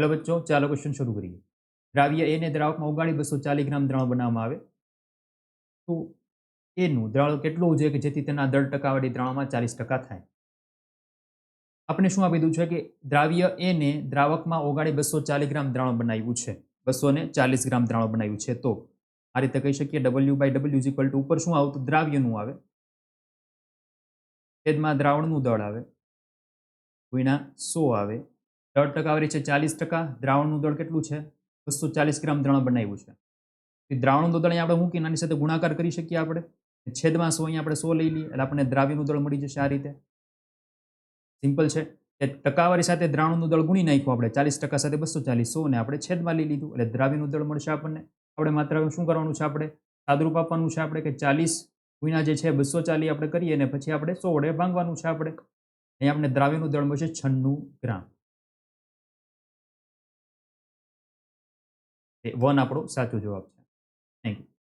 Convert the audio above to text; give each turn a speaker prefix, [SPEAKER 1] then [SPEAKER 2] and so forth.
[SPEAKER 1] Hello બચ્ચો, ચાલો question શરૂ કરીએ. દ્રાવ્ય એને દ્રાવકમાં ઓગાળી બસો ચાલીસ ગ્રામ દ્રાવણ બનાવવામાં આવે. તો એનું દ્રાવણ કેટલું જોઈએ કે જેથી તેના દર ટકાવાળી દ્રાવણમાં ચાલીસ ટકા થાય. આપણે શું આપી દીધું છે કે દ્રાવ્ય એને દ્રાવકમાં ઓગાળી બસો ચાલીસ ગ્રામ દ્રાવણ બનાવ્યું છે. બસો ને ચાલીસ ગ્રામ દ્રાવણ બનાવ્યું છે. તો આ રીતે કહી શકીએ W by W equal to ઉપર શું આવતું દ્રાવ્યનું આવે. છેદમાં દ્રાવણનું દળ આવે. ગુણ્યા સો આવે. દળ ટકાવારી છે ચાલીસ ટકા. દ્રાવણનું દળ કેટલું છે? બસો ચાલીસ ગ્રામ દ્રાવણ બનાવ્યું છે. એ દ્રાવણનું દળ અહીંયા આપણે મૂકીને આની સાથે ગુણાકાર કરી શકીએ આપણે? છેદમાં સો અહીંયા આપણે સો લઈ લઈએ. એટલે આપણને દ્રાવ્યનું દળ મળી જશે આ રીતે. સિમ્પલ છે. કે ટકાવારી સાથે દ્રાવણનું દળ ગુણી નાખ્યું આપણે. ચાલીસ ટકા સાથે બસો ચાલીસ સો ને આપણે છેદમાં લઈ લીધું. એટલે દ્રાવ્યનું દળ મળશે આપણને. આપણે માત્ર શું કરવાનું છે આપણે? સાદરૂપ આપવાનું છે આપણે કે ચાલીસ ગુણ્યા જે છે બસો ચાલીસ આપણે કરીએ ને પછી આપણે સો વડે ભાંગવાનું છે આપણે. અહીંયા આપણે દ્રાવ્યનું દળ મળશે છન્નું ગ્રામ. એ વન આપણો સાચો જવાબ છે.